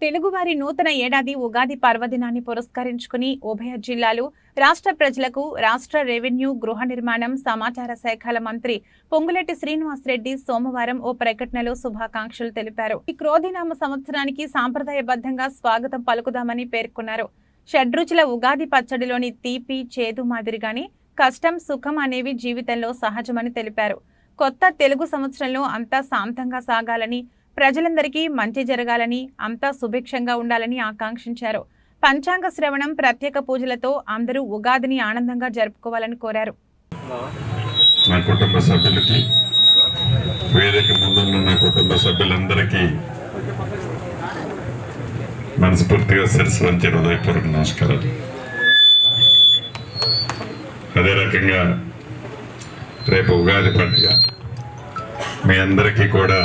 తెలుగువారి నూతన ఏడాది ఉగాది పర్వదినాన్ని పురస్కరించుకుని ఉభయ జిల్లాలు రాష్ట్ర ప్రజలకు రాష్ట్ర రెవెన్యూ గృహ నిర్మాణం సమాచార శాఖల మంత్రి పొంగులేటి శ్రీనివాసరెడ్డి సోమవారం ఓ ప్రకటనలో శుభాకాంక్షలు తెలిపారు. ఈ క్రోధినామ సంవత్సరానికి సాంప్రదాయబద్ధంగా స్వాగతం పలుకుదామని పేర్కొన్నారు. షడ్రుచుల ఉగాది పచ్చడిలోని తీపి చేదు మాదిరిగానే కష్టం సుఖం అనేవి జీవితంలో సహజమని తెలిపారు. కొత్త తెలుగు సంవత్సరంలో అంతా శాంతంగా సాగాలని ప్రజలందరికీ మంచి జరగాలని అంతా సుభిక్షంగా ఉండాలని ఆకాంక్షించారు. పంచాంగ శ్రవణం ప్రత్యేక పూజలతో అందరూ ఉగాదిని ఆనందంగా జరుపుకోవాలని కోరారు. నా కుటుంబ సభ్యులకి వేదిక ముందున్న నా కుటుంబ సభ్యులందరికీ మనస్ఫూర్తిగా శిరస్సు వంచి హృదయపూర్వక నమస్కారాలు. అదే రకంగా రేపు ఉగాది పండుగ మీ అందరికీ కూడా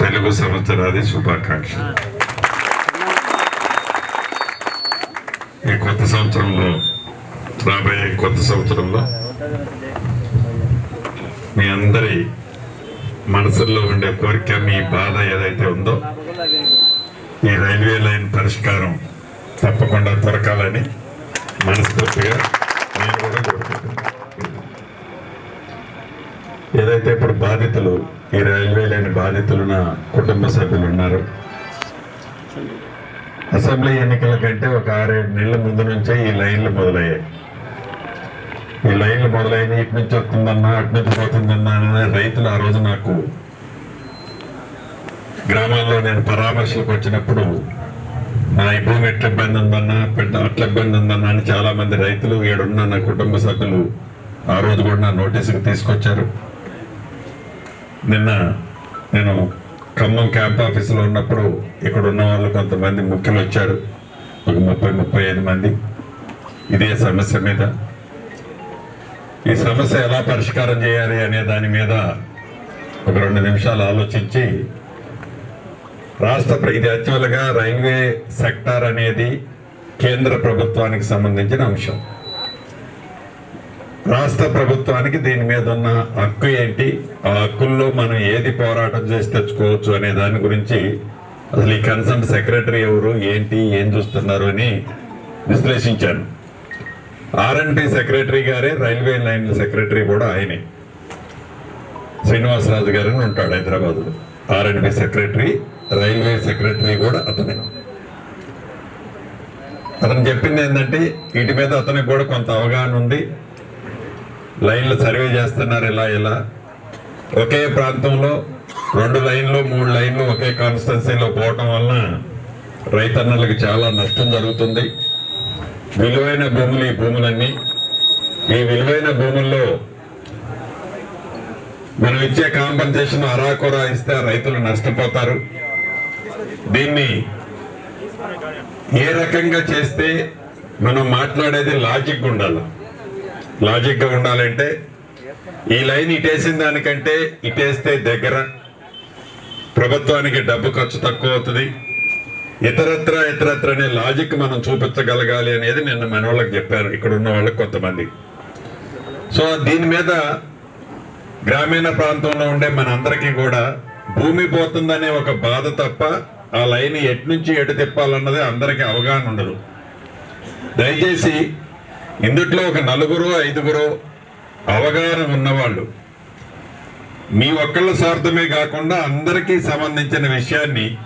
తెలుగు సంవత్సరాది శుభాకాంక్ష ఈ కొత్త సంవత్సరంలో రాబోయే కొత్త సంవత్సరంలో మీ అందరి మనసుల్లో ఉండే కోరిక మీ బాధ ఏదైతే ఉందో ఈ రైల్వే లైన్ పరిష్కారం తప్పకుండా దొరకాలని మనస్ఫూర్తిగా నేను కూడా కోరుకుంటున్నాను. ఏదైతే ఇప్పుడు బాధితులు ఈ రైల్వే లేని బాధితులు నా కుటుంబ సభ్యులు ఉన్నారు అసెంబ్లీ ఎన్నికల కంటే ఒక ఆరేడు నెలల ముందు నుంచే ఈ లైన్లు మొదలయ్యాయి. ఈ లైన్లు మొదలైన ఇటు నుంచి వస్తుందన్నా అటు నుంచి పోతుందన్నా రైతులు ఆ రోజు నాకు గ్రామాల్లో నేను పరామర్శలకు వచ్చినప్పుడు నా ఈ భూమి ఎట్ల ఇబ్బంది ఉందన్నా పెద్ద అట్ల ఇబ్బంది ఉందన్నా అని చాలామంది రైతులు ఏడున్న నా కుటుంబ సభ్యులు ఆ రోజు కూడా నా నోటీసుకు తీసుకొచ్చారు. నిన్న నేను ఖమ్మం క్యాంప్ ఆఫీసులో ఉన్నప్పుడు ఇక్కడ ఉన్న వాళ్ళు కొంతమంది ముఖ్యులు వచ్చారు. ఒక ముప్పై ముప్పై ఐదు మంది. ఇదే సమస్య మీద. ఈ సమస్య ఎలా పరిష్కారం చేయాలి అనే దాని మీద ఒక రెండు నిమిషాలు ఆలోచించి రాష్ట్ర ఇది యాక్చువల్గా రైల్వే సెక్టార్ అనేది కేంద్ర ప్రభుత్వానికి సంబంధించిన అంశం. రాష్ట్ర ప్రభుత్వానికి దీని మీద ఉన్న హక్కు ఏంటి? ఆ హక్కుల్లో మనం ఏది పోరాటం చేసి తెచ్చుకోవచ్చు అనే దాని గురించి అసలు ఈ కన్సర్న్ సెక్రటరీ ఎవరు ఏంటి ఏం చూస్తున్నారు అని విశ్లేషించాను. ఆర్ఎన్పి సెక్రటరీ గారే రైల్వే లైన్ సెక్రటరీ కూడా ఆయనే. శ్రీనివాసరాజు గారు ఉంటాడు హైదరాబాద్లో. ఆర్ఎన్పి సెక్రటరీ రైల్వే సెక్రటరీ కూడా అతనే. అతను చెప్పింది ఏంటంటే వీటి మీద అతనికి కూడా కొంత అవగాహన ఉంది. లైన్లు సర్వే చేస్తున్నారు ఇలా ఇలా. ఒకే ప్రాంతంలో రెండు లైన్లు మూడు లైన్లు ఒకే కాన్స్టెన్సీలో పోవటం వలన రైతన్నలకు చాలా నష్టం జరుగుతుంది. విలువైన భూములు ఈ భూములన్నీ. ఈ విలువైన భూముల్లో మనం ఇచ్చే కాంపన్సేషన్ అరాకొరా ఇస్తే రైతులు నష్టపోతారు. దీన్ని ఏ రకంగా చేస్తే మనం మాట్లాడేది లాజిక్ ఉండాలి? లాజిక్గా ఉండాలంటే ఈ లైన్ ఇటేసిన దానికంటే ఇటేస్తే దగ్గర ప్రభుత్వానికి డబ్బు ఖర్చు తక్కువ అవుతుంది. ఇతరత్ర ఇతరత్ర అనే లాజిక్ మనం చూపించగలగాలి అనేది నిన్న మన వాళ్ళకి చెప్పారు. ఇక్కడ ఉన్న వాళ్ళకి కొంతమంది. సో దీని మీద గ్రామీణ ప్రాంతంలో ఉండే మనందరికీ కూడా భూమి పోతుందనే ఒక బాధ తప్ప ఆ లైన్ ఎటు నుంచి ఎటు తిప్పాలన్నది అందరికీ అవగాహన ఉండదు. దయచేసి ఇందుట్లో ఒక నలుగురు ఐదుగురు అవగాహన ఉన్నవాళ్ళు. మీ ఒక్కళ్ళ స్వార్థమే కాకుండా అందరికీ సంబంధించిన విషయాన్ని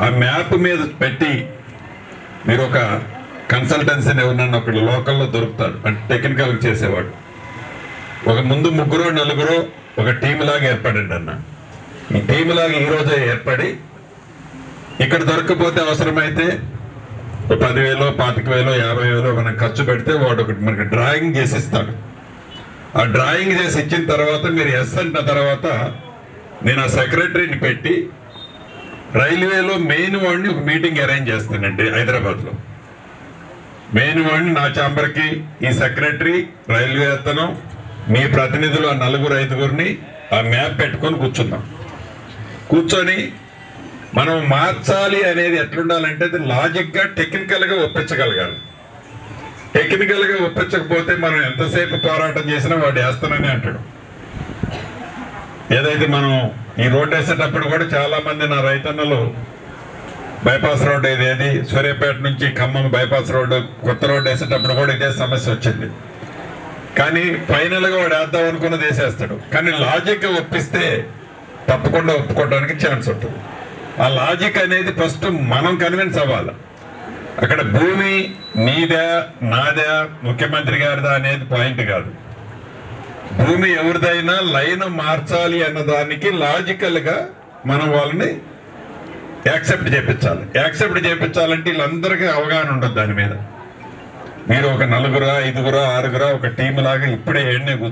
ఆ మ్యాప్ మీద పెట్టి మీరు ఒక కన్సల్టెన్సీని ఎవరినన్నా ఒకళ్ళు లోకల్లో దొరుకుతారు. అంటే టెక్నికల్ చేసేవాడు. ఒక ముందు ముగ్గురు నలుగురు ఒక టీం లాగా ఏర్పడండి అన్న. ఈ టీం లాగా ఏర్పడి ఇక్కడ దొరకకపోతే అవసరమైతే పదివేలో పాతిక వేలో యాభై వేలో మనం ఖర్చు పెడితే వాడు ఒకటి మనకి డ్రాయింగ్ చేసి ఇస్తాడు. ఆ డ్రాయింగ్ చేసి ఇచ్చిన తర్వాత మీరు ఎస్ అంట తర్వాత నేను ఆ సెక్రటరీని పెట్టి రైల్వేలో మెయిన్ వాడిని ఒక మీటింగ్ అరేంజ్ చేస్తానండి హైదరాబాద్లో. మెయిన్ వాడిని నా ఛాంబర్కి ఈ సెక్రటరీ రైల్వే అతను మీ ప్రతినిధులు ఆ నలుగురు ఐదుగురిని ఆ మ్యాప్ పెట్టుకొని కూర్చుందాం. కూర్చొని మనం మార్చాలి అనేది ఎట్లుండాలంటే అది లాజిక్గా టెక్నికల్గా ఒప్పించగలగాలి. టెక్నికల్గా ఒప్పించకపోతే మనం ఎంతసేపు పోరాటం చేసినా వాడు వేస్తానని అంటాడు. ఏదైతే మనం ఈ రోడ్డు వేసేటప్పుడు కూడా చాలామంది నా రైతన్నలు బైపాస్ రోడ్ ఇదేది సూర్యాపేట నుంచి ఖమ్మం బైపాస్ రోడ్డు కొత్త రోడ్డు వేసేటప్పుడు కూడా ఇదే సమస్య వచ్చింది. కానీ ఫైనల్గా వాడు వేద్దాం అనుకున్నది వేసేస్తాడు. కానీ లాజిక్ ఒప్పిస్తే తప్పకుండా ఒప్పుకోవడానికి ఛాన్స్ ఉంటుంది. ఆ లాజిక్ అనేది ఫస్ట్ మనం కన్విన్స్ అవ్వాలి. అక్కడ భూమి నీదా నాదా ముఖ్యమంత్రి గారిదా అనేది పాయింట్ కాదు. భూమి ఎవరిదైనా లైన్ మార్చాలి అన్న దానికి లాజికల్గా మనం వాళ్ళని యాక్సెప్ట్ చేపించాలి. యాక్సెప్ట్ చేపించాలంటే వీళ్ళందరికీ అవగాహన ఉండదు దాని మీద. మీరు ఒక నలుగురా ఐదుగురా ఆరుగురా ఒక టీం లాగా ఇప్పుడే ఏడనే కూర్చో